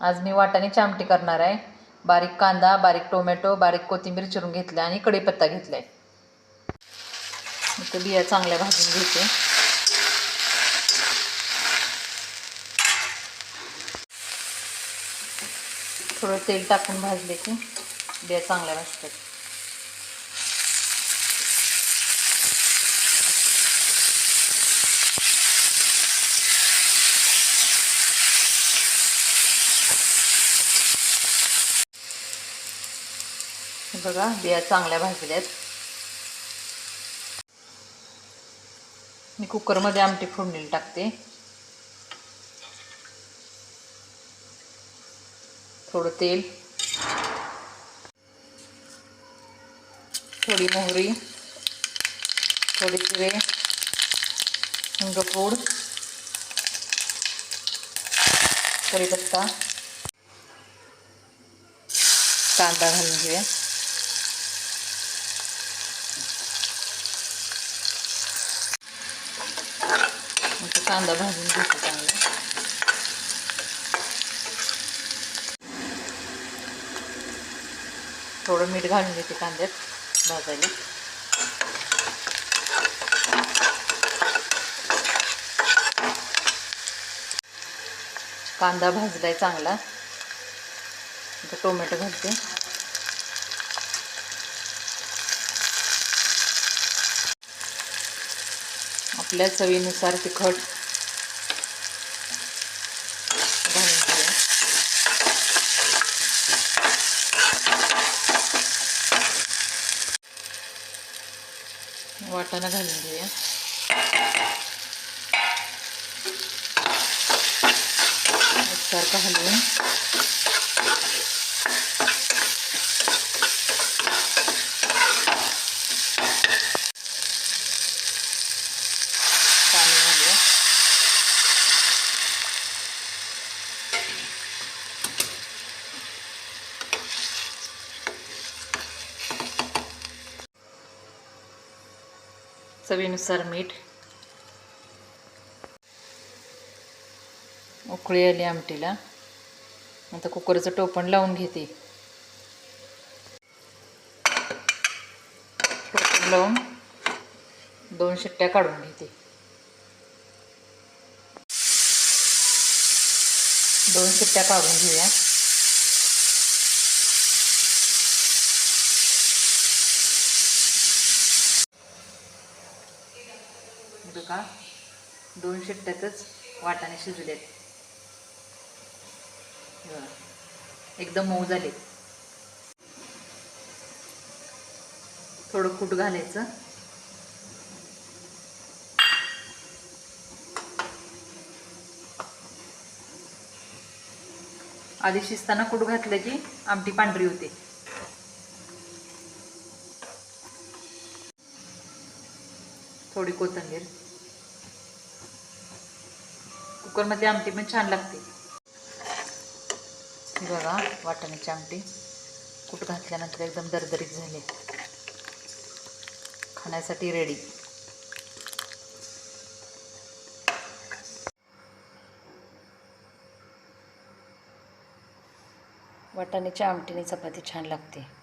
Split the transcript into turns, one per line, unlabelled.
आज मी वाटाण्याची आमटी करणार आहे. बारीक कांदा बारीक टोमॅटो बारीक कोथिंबीर चिरून घेतल्या आणि कढीपत्ता घेतलाय. इथं बिया चांगल्या भाजून घेते. थोडं तेल टाकून भाजले की बिया चांगल्या भाजतात. बघा बिया चांगल्या भाजल्या आहेत. मी कुकरमध्ये आमटी फोडणीला टाकते. थोडं तेल. थोडी मोहरी. थोडी जिरे. हिंगपूड. कढीपत्ता. कांदा घालून घेऊया. कांदा भाजून घेते चांगला. थोडं मीठ घालून घेते कांद्यात भाजायला. कांदा भाजलाय चांगला. आता टोमॅटो घालते. आपल्या चवीनुसार तिखट घालून घेऊया वाटाणा घालून घेऊया. एकसारखं हलवून पाणी घालूया चवीनुसार मीठ. उकळी आली आमटीला. आता कुकरचं टोपण लावून घेते. टोपण लावून दोन शिट्ट्या काढून घेते. दोन शिट्ट्या काढून घेऊया. बघा दोन शिट्ट्यातच वाटाणे शिजलेत. एकदम मऊ झाले थोडं कूट घालायचं. आधी शिजताना कूट घातलं की आमटी पांढरी होते. थोडी कोथिंबीर. कुकरमध्ये आमटी पण छान लागते. हे बघा वाटाण्याची आमटी. कूट घातल्यानंतर एकदम दरदरीत झाली. खाण्यासाठी रेडी वाटाण्याच्या आमटीने चपाती छान लागते.